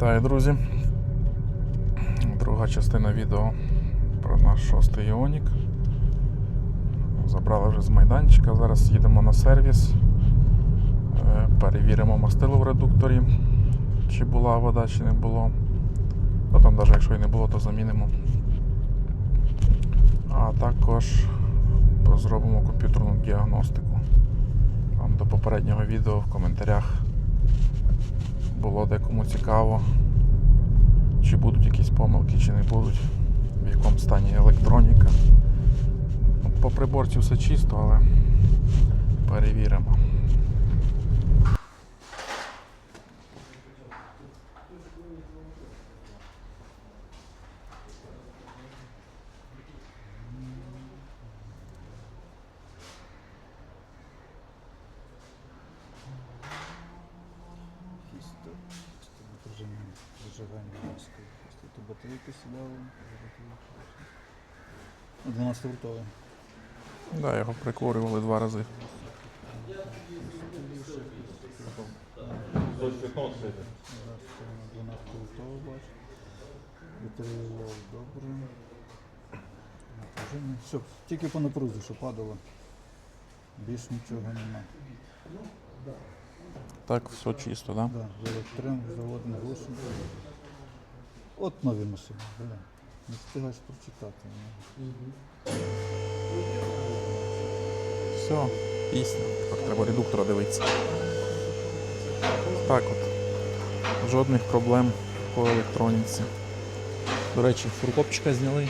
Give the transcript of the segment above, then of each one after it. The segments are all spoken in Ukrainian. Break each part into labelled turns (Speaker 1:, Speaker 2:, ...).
Speaker 1: Вітаю, друзі. Друга частина відео про наш шостий Іонік. Забрали вже з майданчика. Зараз їдемо на сервіс. Е, Перевіримо мастило в редукторі, чи була вода, чи не було. Ну там, навіть якщо і не було, то замінимо. А також зробимо комп'ютерну діагностику. Там до попереднього відео в коментарях було декому цікаво, чи будуть якісь помилки, чи не будуть, в якому стані електроніка. Ну, По приборці все чисто, але перевіримо.
Speaker 2: 12 вольтовий.
Speaker 1: Да, його прикурювали два рази.
Speaker 2: Зараз 12 вольтовий бачу. Батарея добре. Все, тільки по напрузі, що падало. Більш нічого нема.
Speaker 1: Так, все чисто, да?
Speaker 2: Да, з електрим, заводом глушим. От нові машини, бля. Не встигаєш прочитати. ну.
Speaker 1: Все, пісня. Тепер треба редуктора дивитися. Так от. Жодних проблем по електроніці. До речі, фуркопчика зняли.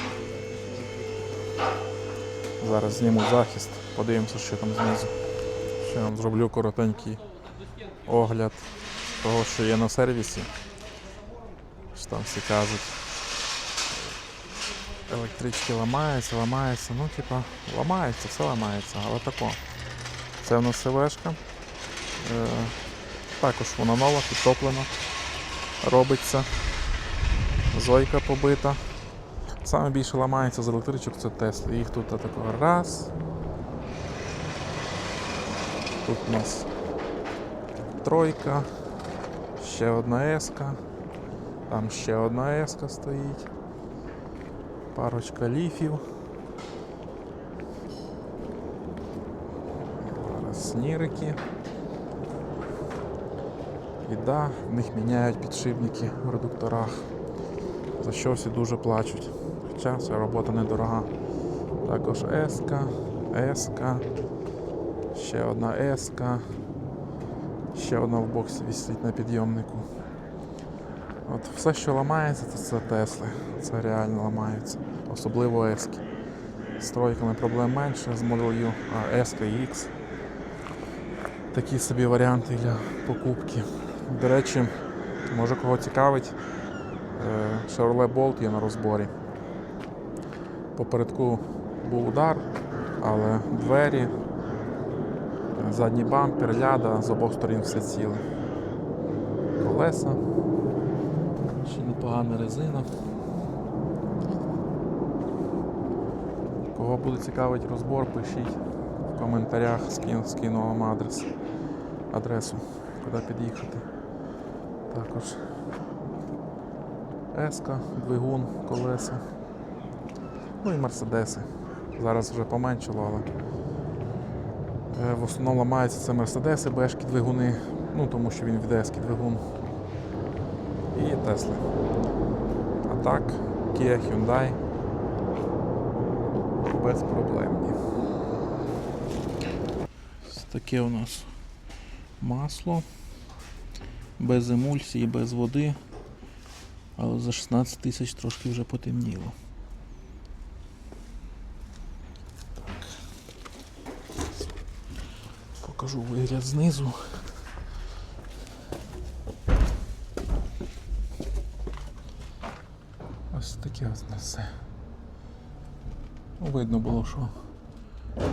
Speaker 1: Зараз зніму захист, подивимося, що там знизу. Ще вам зроблю коротенький огляд того, що є на сервісі. Там всі кажуть. Електрички ламаються, ламаються, ну типа ламається, все ламається, але тако. Це в нас СВшка. Е, також вона нова, підтоплена. Робиться. Зойка побита. Саме більше ламається з електричок це Тесли. Їх тут такого раз. Тут у нас тройка, ще одна еска, там ще одна еска стоїть, парочка ліфів. Зараз снірики. І да, в них міняють підшипники в редукторах, за що всі дуже плачуть. Хоча ця робота недорога. Також еска, еска, ще одна еска, ще одна в боксі висить на підйомнику. От все, що ламається, це, це Тесли. Це реально ламаються. Особливо ески. З тройками проблем менше, з Model U, а еска і X. Такі собі варіанти для покупки. До речі, може кого цікавить, е, Chevrolet Bolt є на розборі. Попередку був удар, але двері, задній бампер, ляда, з обох сторін все ціле. Колеса. Непогана резина. Кого буде цікавить розбор, пишіть в коментарях, скину вам адрес, адресу, куди під'їхати. Також еска, двигун, колеса. Ну і мерседеси. Зараз вже поменшало, але е, в основному ламаються це мерседеси, бешки двигуни, ну тому що він від ески двигун. І Тесли. А так, Kia Hyundai безпроблемні. Ось таке у нас масло. Без емульсії, без води. Але за 16 тисяч трошки вже потемніло. Покажу вигляд знизу. Ось таке ось на все. Видно було, що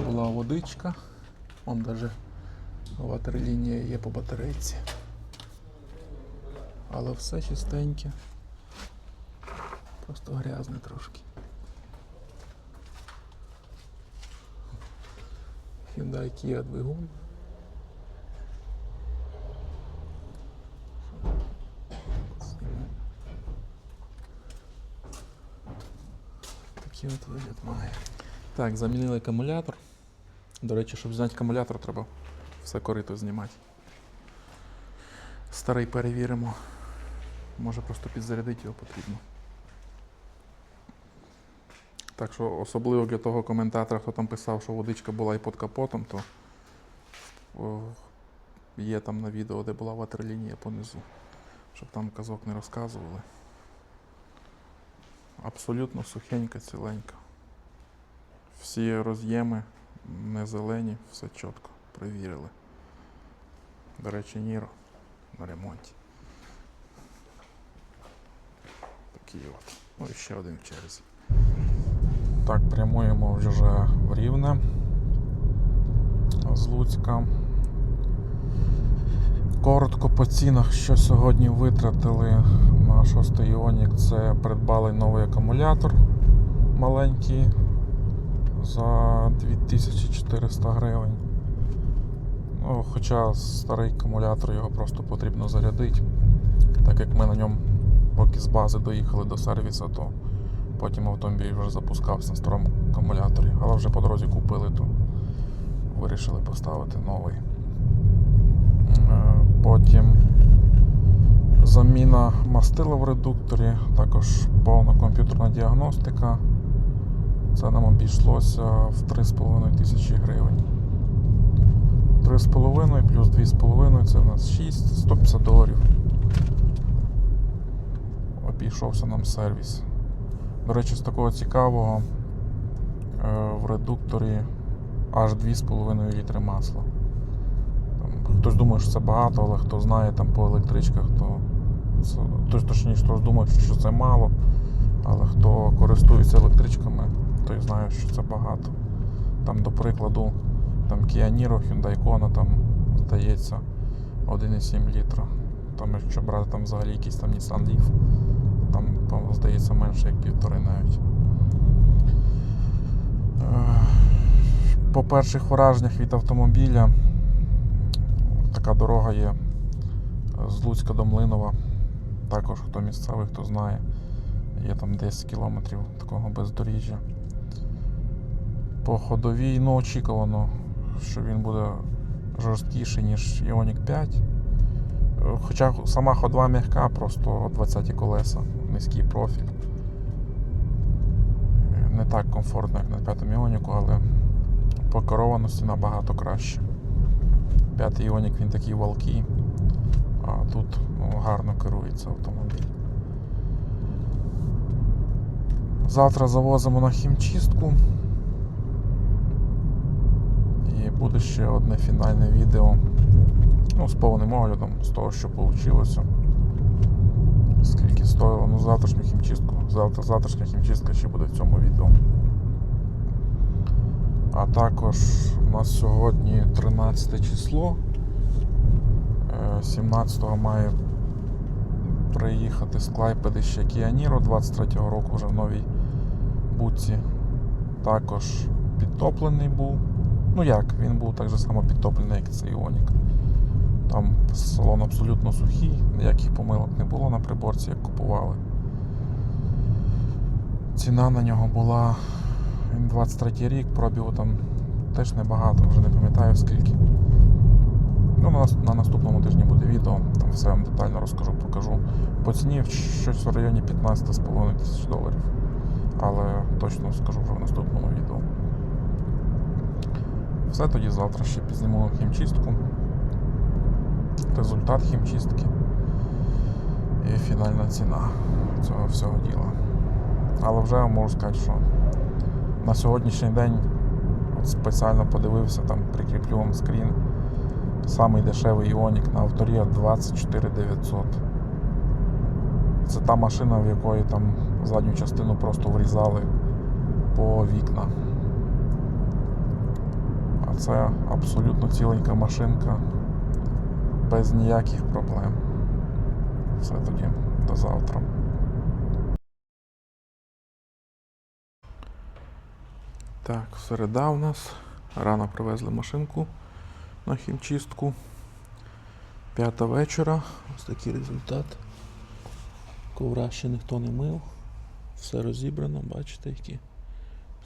Speaker 1: була водичка. Вон навіть ватерлінія є по батарейці. Але все чистеньке. Просто грязне трошки. Hyundai Kia двигун. Зніму. Такий от вигляд має. Так, замінили акумулятор. До речі, щоб зняти акумулятор, треба все корито знімати. Старий перевіримо. Може просто підзарядити його потрібно. Так що особливо для того коментатора, хто там писав, що водичка була і під капотом, то є там на відео, де була ватерлінія понизу, щоб там казок не розказували. Абсолютно сухенька, ціленька. Всі роз'єми не зелені, все чітко, перевірили. До речі, Ніро на ремонті. Такий от. Ну і ще один в черзі. Так, прямуємо вже в Рівне з Луцька. Коротко по цінах, що сьогодні витратили 6 Іонік, це придбали новий акумулятор маленький за 2400 гривень. Ну, хоча старий акумулятор його просто потрібно зарядити. Так як ми на ньому поки з бази доїхали до сервісу, то потім автомобіль вже запускався на старому акумуляторі. Але вже по дорозі купили, то вирішили поставити новий. Е, Потім заміна мастила в редукторі, також повна комп'ютерна діагностика. Це нам обійшлося в 3,5 тисячі гривень. 3,5 плюс 2,5 це в нас 6, 150 доларів. Обійшовся нам сервіс. До речі, з такого цікавого е, в редукторі аж 2,5 літри масла. Хтось думає, що це багато, але хто знає там по електричках, то точніше хтось думає, що це мало. Але хто користується електричками, той знає, що це багато. Там, до прикладу, там Kia Niro, Hyundai Kona, там, здається, 1,7 літра. Там, якщо брати там взагалі якийсь там Nissan Leaf, там, там здається, менше як півтори навіть. Е, По перших враженнях від автомобіля така дорога є з Луцька до Млинова. Також хто місцевий, хто знає. Є там 10 кілометрів такого бездоріжжя. По ходовій, ну очікувано, що він буде жорсткіший, ніж Ioniq 5. Е, Хоча сама ходова м'яка, просто 20 колеса, низький профіль. Не так комфортно, як на п'ятому Іоніку, але по керованості набагато краще. П'ятий Іонік він такий валкий, а тут ну, гарно керується автомобіль. Завтра завозимо на хімчистку. І буде ще одне фінальне відео. Ну, з повним оглядом з того, що вийшло. Скільки стоїло, ну завтрашню хімчистку. Завтра завтрашня хімчистка ще буде в цьому відео. А також у нас сьогодні 13 число. Е, 17-го має приїхати з Клайпеди ще Kia Niro 23-го року вже в новій буці. Також підтоплений був. Ну як, він був так же само підтоплений, як цей Іонік. Там салон абсолютно сухий, ніяких помилок не було на приборці, як купували. Ціна на нього була він 23 рік, пробігу там теж небагато, вже не пам'ятаю скільки. Ну, на, на наступному тижні буде відео, там все вам детально розкажу, покажу. По ціні щось в районі 15,5 тисяч доларів. Але точно скажу вже в наступному відео. Все тоді завтра ще підзніму хімчистку. Результат хімчистки і фінальна ціна цього всього діла. Але вже можу сказати, що на сьогоднішній день от спеціально подивився, там прикріплю вам скрін. Самий дешевий Іонік на авторі 24 900. Це та машина, в якої там задню частину просто врізали по вікна. А це абсолютно ціленька машинка без ніяких проблем. Все тоді до завтра. Так, середа у нас. Рано привезли машинку на хімчистку. П'ята вечора. Ось такий результат. Ковра ще ніхто не мив. Все розібрано, бачите, які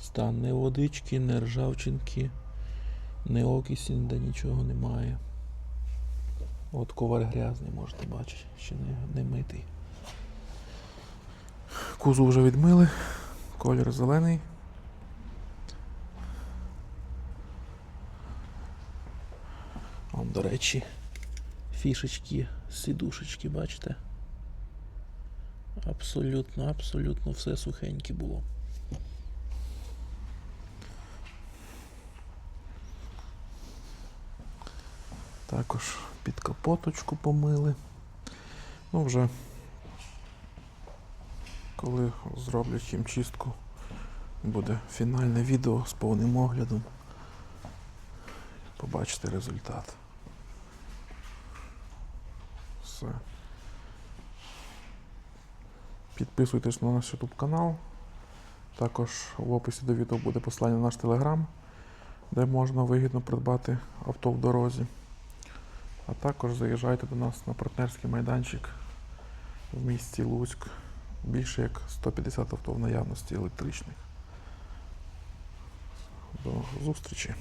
Speaker 1: Стан не водички, не ржавчинки, не окисі, ніде нічого немає. От ковар грязний, можете бачити, ще не, не митий. Кузов вже відмили, колір зелений. Вон, до речі, фішечки, сідушечки, бачите? Абсолютно, абсолютно все сухеньке було. Також під капоточку помили. Ну, вже коли зроблять хімчистку, буде фінальне відео з повним оглядом. Побачите результат. Все. Підписуйтесь на наш YouTube канал. Також в описі до відео буде посилання на наш телеграм, де можна вигідно придбати авто в дорозі. А також заїжджайте до нас на партнерський майданчик в місті Луцьк. Більше як 150 авто в наявності електричних. До зустрічі!